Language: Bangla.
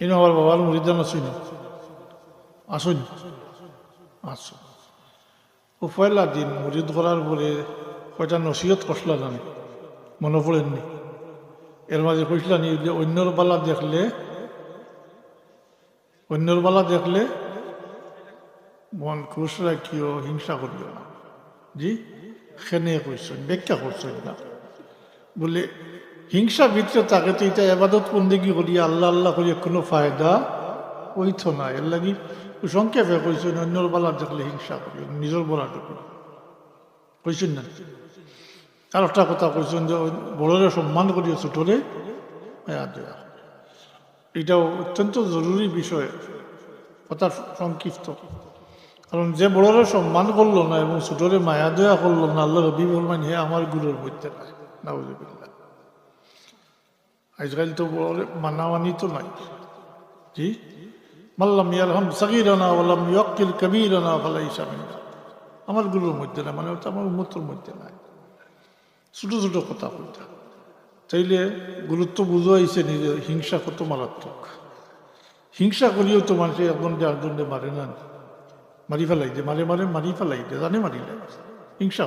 এনে আমার বাবার মরিদান আসুন আসুন। আসুন। ও পয়লা দিন মুরিদ করার পরে কয়টা নসিহত কষলা জানি। মনে পড়েননি। এর মাঝে কইসলানি যে অন্যর বালা দেখলে, অন্যর বালা দেখলে মন খুশ রাখিও, হিংসা করিও না। জি? খেনে কইছেন ব্যাখ্যা করছেন না। বলে হিংসা ভিতরে তাকে তো এটা এবাদত বন্দেগি করি? আল্লাহ আল্লাহ করি কোনো ফায়দা ওইতো না। এর লাগি সংক্ষেপে কইছেন অন্যর বালা দেখলে হিংসা করি, নিজের বলা করি। কইছেন না? আর একটা কথা কইছেন যে বড়রে সম্মান করিও ছোটরে। মায়া দেয়া এটাও অত্যন্ত জরুরি বিষয়, কথা সংক্ষিপ্ত। কারণ যে বড়রে সম্মান করল না এবং ছোটরে মায়া দয়া করল না আল্লাহ রবি হে আমার গুরুর মধ্যে নাই। নাউজুবিল্লাহ। আজকাল তো মানামানি তো নাই। জি? মাল্লাম ইয়ারহাম সাগিরানা ওলাম ইয়কিল কবিরানা ফালাইসা মিন্না আমার গুরুর মধ্যে নাই মানে আমার উন্মতর মধ্যে নাই। ছোট ছোট কথা কইতা তাইলে গুরুত্ব বুঝাইছে নিজে, হিংসা কত মারাত্মক। হিংসা করিও তো মানুষে একজন যে একজনকে মারে না। মারি ফেলাই দে, মারে মারে, মারি ফেলাই দে, জানে মারি না হিংসা